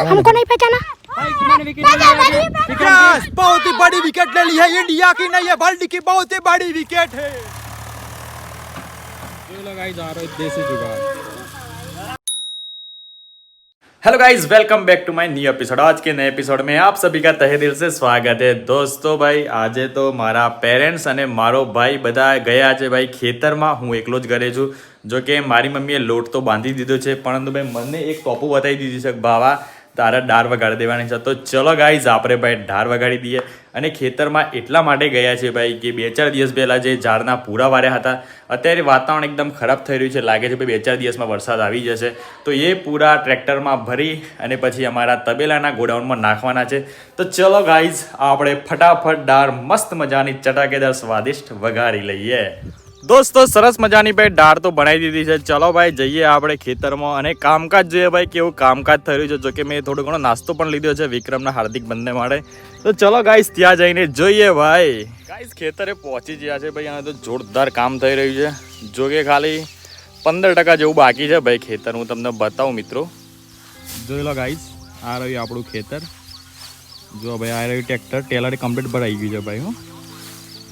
हमको नहीं पहचाना यस बहुत ही बड़ी विकेट ले ली है इंडिया की नहीं है वर्ल्ड की बहुत ही बड़ी विकेट है hello guys welcome back to my new episode आज के नए एपिसोड में आप सभी का તહે દિલ से સ્વાગત है દોસ્તો ભાઈ આજે તો મારા પેરેન્ટ્સ અને મારો ભાઈ બધા ગયા છે ભાઈ ખેતરમાં હું એકલો જ ઘરે છું જો કે મારી મમ્મીએ લોટ તો બાંધી દીધો છે પરંતુ ભાઈ મને એક ટોપું બતાવી દીધી છે કે ભાવા તારે ડાર વગાડી દેવાની છે. તો ચલો ગાઈઝ આપણે ભાઈ ઢાર વગાડી દઈએ. અને ખેતરમાં એટલા માટે ગયા છે ભાઈ કે બે ચાર દિવસ પહેલાં જે ઝાડના પૂરા વાર્યા હતા, અત્યારે વાતાવરણ એકદમ ખરાબ થઈ રહ્યું છે. લાગે છે ભાઈ બે ચાર દિવસમાં વરસાદ આવી જશે. તો એ પૂરા ટ્રેક્ટરમાં ભરી અને પછી અમારા તબેલાના ગોડાઉનમાં નાખવાના છે. તો ચલો ગાઈઝ આપણે ફટાફટ ડાળ મસ્ત મજાની ચટાકેદાર સ્વાદિષ્ટ વઘારી લઈએ. દોસ્તો, સરસ મજાની ભાઈ દાળ તો બનાવી દીધી છે. ચલો ભાઈ, જઈએ આપણે ખેતરમાં અને કામકાજ જોઈએ ભાઈ, કેવું કામકાજ થઈ રહ્યું છે. જો કે મેં થોડો ઘણો નાસ્તો પણ લીધો છે વિક્રમના હાર્દિક બંને માટે. તો ચલો ગાઈસ ત્યાં જઈને જોઈએ ભાઈ. ગાઈસ ખેતરે પહોંચી ગયા છે ભાઈ અને તો જોરદાર કામ થઈ રહ્યું છે. જોકે ખાલી પંદર ટકા જેવું બાકી છે ભાઈ ખેતર, હું તમને બતાવું મિત્રો. જોઈ લો ગાઈસ આ રહ્યું આપણું ખેતર. જો ભાઈ, આ રહ્યું ટ્રેક્ટર ટેલર કમ્પ્લીટ ભરાઈ ગયું છે ભાઈ, હું.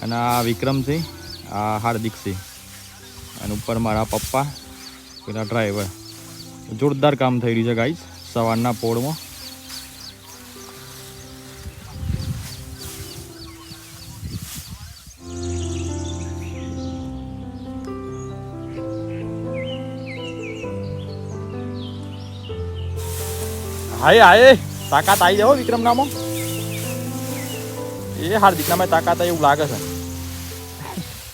અને આ વિક્રમ છે. આ હાર્દિક સિંહ. અને ઉપર મારા પપ્પા, પેલા ડ્રાઈવર જોરદાર કામ થઈ રહ્યું છે ગાઈસ સવારના પોળમાં. હાય હાય તાકાત આવી જાઓ વિક્રમ નામો એ હાર્દિક નામે તાકાત, એવું લાગે છે.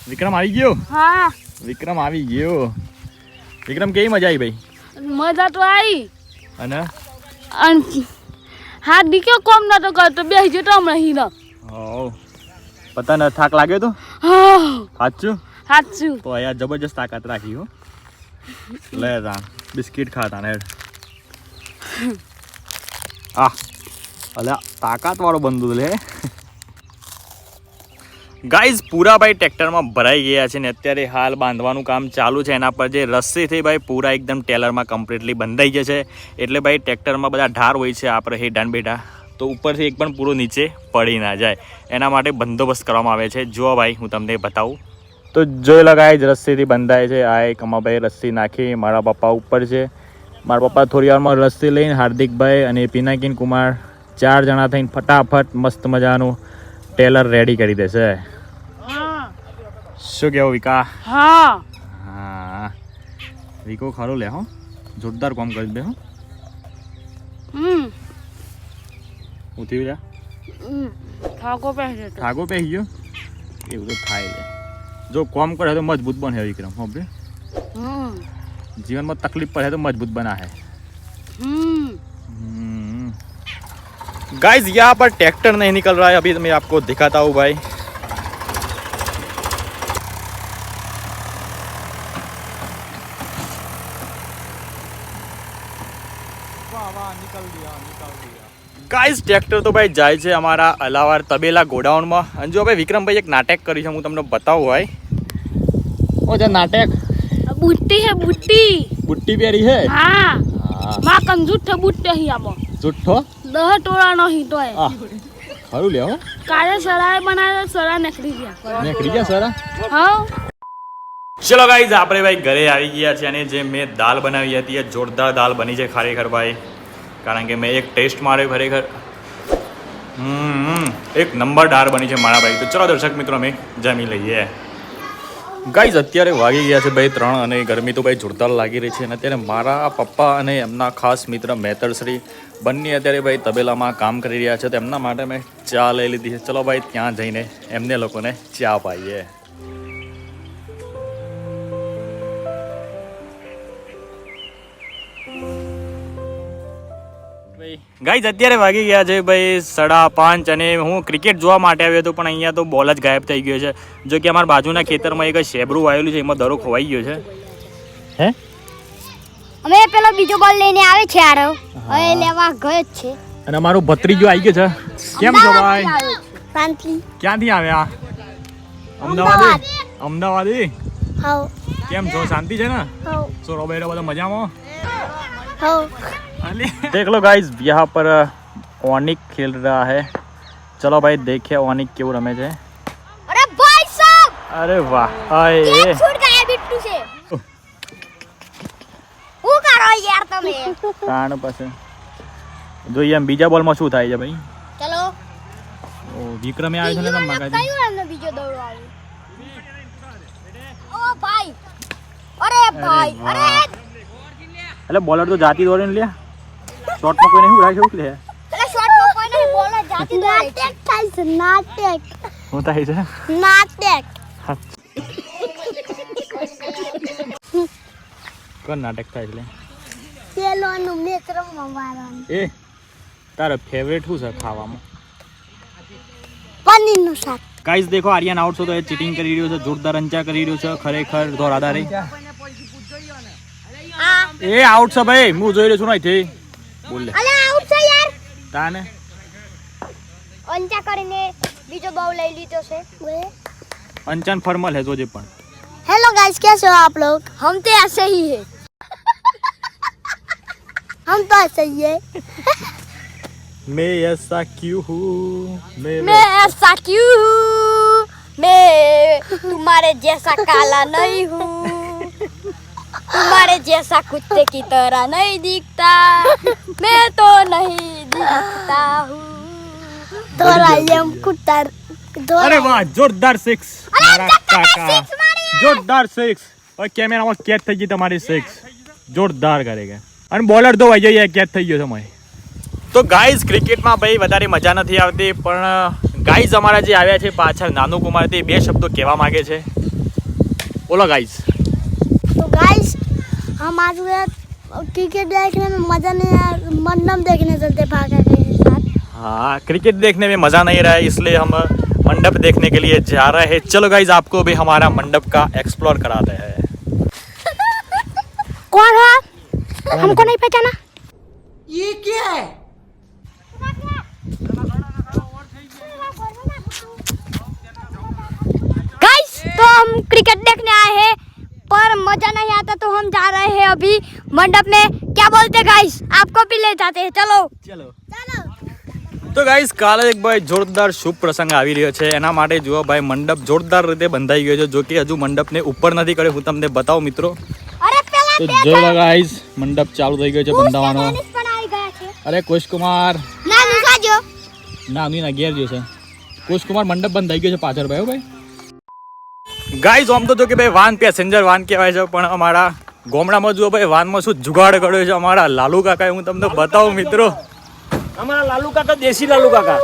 વિક્રમ આવી ગયો? હા. વિક્રમ આવી ગયો. વિક્રમ કેવી મજા આવી ભાઈ? મજા તો આવી. અને? હા દીકરો કોમ નતો કરતો બે જો તો હમણાં હીરો. હો પતા ન થાક લાગ્યો તો? હા. સાચું? સાચું. તો યાર જબરજસ્ત તાકાત રાખી હો. લે તા બિસ્કિટ ખાતા ને આ અલ્યા તાકાત વાળો બંદૂક લે. ગાઈઝ પૂરા ભાઈ ટ્રેક્ટરમાં ભરાઈ ગયા છે ને અત્યારે હાલ બાંધવાનું કામ ચાલુ છે. એના પર જે રસ્સીથી ભાઈ પૂરા એકદમ ટેલરમાં કમ્પ્લીટલી બંધાઈ ગયા છે. એટલે ભાઈ ટ્રેક્ટરમાં બધા ઢાર હોય છે આપણે હેઠાન બેઠા. તો ઉપરથી એક પણ પૂરો નીચે પડી ના જાય. એના માટે બંદોબસ્ત કરવામાં આવે છે. જો ભાઈ, હું તમને બતાવું. તો જોઈ લગાય જ રસ્સીથી બંધાય છે. આ એક અમાભાઈ રસ્સી નાખી. મારા પપ્પા ઉપર છે. મારા પપ્પા થોડી વારમાં રસ્સી લઈને હાર્દિકભાઈ અને પિનાકીન કુમાર ચાર જણા થઈને ફટાફટ મસ્ત મજાનું ટેલર રેડી કરી દેશે. શું કેવું વિકા हाँ હા વિકો ખરો લે હો જોરદાર કામ કરી દે હો हम्म ઉઠી જા हम्म, ठाको पहन जतो થાગો પે ગયો એવું તો થાય લે જો કામ કરે તો મજબૂત બને વિક્રમ હો બે हम्म જીવનમાં તકલીફ પડે તો મજબૂત બના હે हम्म गाइस यहाँ पर ट्रैक्टर नहीं निकल रहा है अभी मैं आपको दिखाता हूँ भाई ગાઈઝ ટ્રેક્ટર તો ભાઈ જાય છે અમારા અલાવાર તબેલા ગોડાઉનમાં. અને જો ભાઈ વિક્રમભાઈ એક નાટક કર્યું છે હું તમને બતાવું ભાઈ. ઓ જે નાટક. બુટ્ટી હે બુટ્ટી. બુટ્ટી પહેરી હે. હા. માં કમ જુઠ્ઠો બુટ્ટો હી આબો. જુઠ્ઠો? દહ ટોળા નો હી તો હે ખરું લે કાલે સરાય બનાવ્યો સરા નકરી ગયા. નકરી ગયા સરા હા ચલો ગાઈઝ આપણે ભાઈ ઘરે આવી ગયા છે અને જે મેં દાલ બનાવી હતી એ જોરદાર દાલ બની છે ખરેખર ભાઈ. કારણ કે મેં એક ટેસ્ટ માર્યો ખરેખર. હમ, એક નંબર ડાર બની છે મારા ભાઈ. તો ચલો દર્શક મિત્રો, અમે જમી લઈએ. ગાઈઝ અત્યારે વાગી ગયા છે ભાઈ ત્રણ અને ગરમી તો ભાઈ જોરદાર લાગી રહી છે અને અત્યારે મારા પપ્પા અને એમના ખાસ મિત્ર મેતરશ્રી બંને અત્યારે ભાઈ તબેલામાં કામ કરી રહ્યા છે. તો એમના માટે મેં ચા લઈ લીધી છે. ચલો ભાઈ, ત્યાં જઈને એમને લોકોને ચા પાઈએ. ગાઈઝ અત્યારે વાગી ગયા છે ભાઈ સાડા પાંચ અને હું ક્રિકેટ જોવા માટે આવ્યો હતો પણ અહીંયા તો બોલ જ ગાયબ થઈ ગયો છે. જો કે અમારા બાજુના ખેતરમાં એક શેબરું આવેલું છે એમાં દરો ખોવાઈ ગયો છે. હે? અમે પેલો બીજો બોલ લઈને આવે છે આરો. હવે લેવા ગયો જ છે. અને અમારું ભત્રીજો આવી ગયો છે. કેમ છો ભાઈ? શાંતિ ક્યાંથી આવ્યા? અમદાવાદ? અમદાવાદી. કેમ છો? શાંતિ છે ને? શું રોબેરો બધા મજામાં? હવ. देख लो गाइस यहाँ पर ઓનિક ખેલ रहा है ચલો ભાઈ દેખીએ ઓનિક કેવું રમે છે અરે ભાઈ સાહેબ અરે વાહ આય કેક છૂટ ગયા બિટ્ટુ છે શું કરો યાર તમે તાણ પાસે જોઈએ એમ બીજા બોલમાં શું થાય છે ભાઈ ચલો ઓ વિક્રમે આવે છે ને તમે માગાજી કયું એમને બીજો દોડો આવ્યો ઓ ભાઈ અરે ભાઈ વાહ. અરે એટલે બોલર તો જાતી દોડીને લે શોર્ટમાં કોઈને શું રાખ્યું? કે એટલે શોટમાં કોઈ નહીં બોલે જાતી નાટક થાય છે. નાટક હું થાય છે? નાટક. કોણ નાટક થાય એટલે? પેલોનું મેચ રમવા એ તારો ફેવરેટ શું છે ખાવામાં? પનીરનું શાક. ગાઈસ દેખો આર્યન આઉટ છો તો એ ચીટિંગ કરી રહ્યો છે જોરદાર અંચા કરી રહ્યો છે ખરેખર ધોરાદારે એ આઉટ છે ભાઈ હું જોઈ રહ્યો છું ને અહીંથી. બોલ લે અલે આઉટ છે યાર તાને અંચા કરીને બીજો બાઉ લઈ લીધો છે અંચન ફર્મલ હે જોજે પણ हेलो गाइस कैसे हो आप लोग हम तो ऐसे ही है हम तो ऐसे ही है मैं ऐसा क्यों हूँ मैं मैं ऐसा क्यों हूँ मैं तुम्हारे जैसा काला नहीं हूँ तुम्हारे जैसा कुत्ते की तरह नहीं दिखता मैं तो नहीं दिखता हूँ थोड़ा ये कुत्ता अरे वाह જોરદાર સિક્સ મારા કાકા જોરદાર સિક્સ હવે કેમેરામાં કેચ થઈ ગઈ તમારી સિક્સ જોરદાર કરે કે અને બોલર તો વહી જઈએ કેચ થઈ ગયો સમય તો ગાઈઝ ક્રિકેટમાં ભાઈ વધારે મજા નથી આવતી પણ ગાઈઝ અમારા જે આવ્યા છે પાછળ નાનુ કુમાર તે બે શબ્દો કહેવા માંગે છે બોલો ગાઈઝ तो गाइस हम आज क्रिकेट देखने में मज़ा नहीं आया मंडम देखने चलते भागा के साथ। हाँ क्रिकेट देखने में मज़ा नहीं रहा है इसलिए हम मंडप देखने के लिए जा रहे हैं। चलो गाइज़ आपको भी हमारा मंडप का एक्सप्लोर कराते हैं। कौन हो? हमको नहीं पहचाना। ये क्या है? गाइस तो हम क्रिकेट देखने आए हैं पर मज़ा नहीं आता तो हम जा रहे हैं अभी मंडप में क्या बोलते गाइस आपको भी ले जाते हैं चलो ચલો चलो તો ગાઈસ કાલે એક ભાઈ જોરદાર શુભ પ્રસંગ આવી રહ્યો છે એના માટે જુઓ ભાઈ મંડપ જોરદાર રીતે બંધાઈ ગયો છે જો કે હજુ મંડપને ઉપર નથી કર્યો હું તમને બતાવું મિત્રો અરે પેલા તો જોઈ લો ગાઈસ મંડપ ચાલુ થઈ ગયો છે બંધાવાનો ટેનિસ પણ આવી ગયા છે અરે કુશકુમાર ના નિસાજો ના ની ના ઘેર જો છે કુશકુમાર મંડપ બંધ થઈ ગયો છે પાછળ ભાઈ હો ભાઈ ગાઈઝ આમ તો જો કે ભાઈ વાન પેસેન્જર વાન કહેવાય છે પણ અમારા ગોમડામાં જુઓ ભાઈ વાનમાં શું જુગાડ કર્યો છે અમારા લાલુ કાકા હું તમને બતાવું મિત્રો. અમારા લાલુ કાકા દેશી લાલુ કાકા.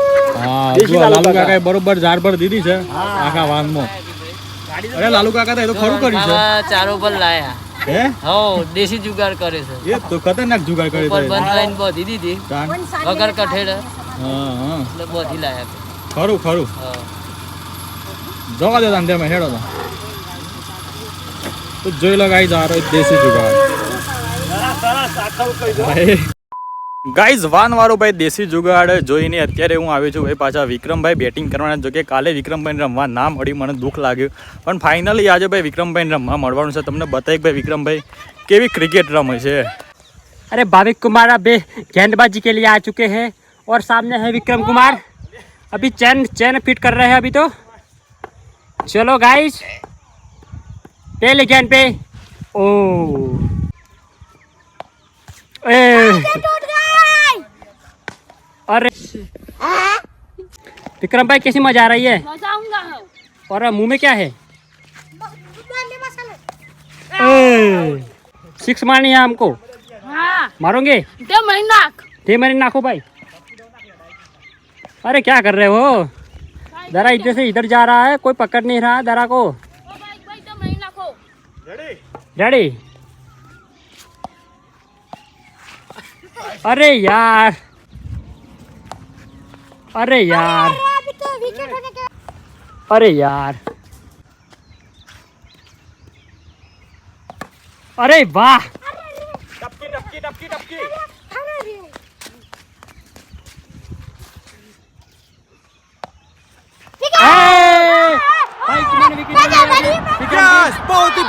હા દેશી લાલુ કાકા. બરોબર દીધી છે આખા વાનમાં. અરે લાલુ કાકા તો એ તો ખરું કર્યું છે. ચારો પર લાયા. હે? હો દેશી જુગાડ કરે છે. એ તો ખતરનાક જુગાડ કરે છે. બંધ લાઈન બાંધી દીધી. વગર કઠેડ. હા હા. એટલે બાંધી લાયા. ખરું ખરું. જવા દે તમે હેડો તો. તો જોઈ લો ગાઈઝ આ રહ્યો દેશી જુગાડ ગાઈઝ વાન વાળો ભાઈ દેશી જુગાડ જોઈને અત્યારે હું આવ્યો છું ભાઈ પાછા વિક્રમભાઈ બેટિંગ કરવાના જો કે કાલે વિક્રમભાઈને રમવા ના મળ્યું મને દુઃખ લાગ્યું પણ ફાઇનલી આજે ભાઈ વિક્રમભાઈને રમવા મળવાનું છે તમને બતાવી કે ભાઈ વિક્રમભાઈ કેવી ક્રિકેટ રમે છે अरे भाविक कुमार अभी गेंदबाजी के लिए आ चुके हैं और सामने है विक्रम कुमार अभी चैन चैन फिट कर रहे हैं अभी तो चलो गाइस गेंद पे। ओ। ए, अरे। विक्रम भाई कैसी मज़ा आ रही है? और मुँह में क्या है? सिक्स मारनी है हमको। हाँ। मारोगे? दे मेरे नाखो भाई। अरे क्या कर रहे हो? दरा इधर से इधर जा रहा है कोई पकड़ नहीं रहा दरा को। रेडी अरे यार अरे यार अभी तो विकेट होने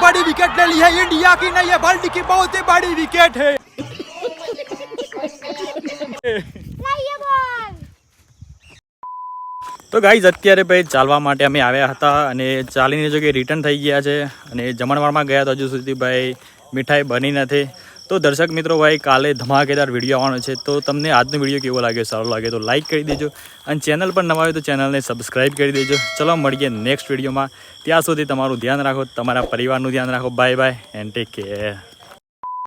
बड़ी विकेट ले ली है इंडिया की नहीं है वर्ल्ड की बहुत ही बड़ी विकेट है લાઈએ બોલ તો ગાઈઝ અત્યારે ભાઈ ચાલવા માટે અમે આવ્યા હતા અને ચાલીને જો કે રિટર્ન થઈ ગયા છે અને જમણવારમાં ગયા તો હજુ સુધી ભાઈ મીઠાઈ બની નથી તો દર્શક મિત્રો, ભાઈ, કાલે ધમાકેદાર વીડિયો આવવાનો છે. તો તમને આજનો વીડિયો કેવો લાગ્યો? સારો લાગે તો લાઈક કરી દેજો. અને ચેનલ પર નવા હોય તો ચેનલને સબસ્ક્રાઈબ કરી દેજો. ચલો, મળીએ નેક્સ્ટ વિડીયોમાં ત્યાં સુધી તમારું ધ્યાન રાખો, તમારા પરિવારનું ધ્યાન રાખો. Bye bye and take care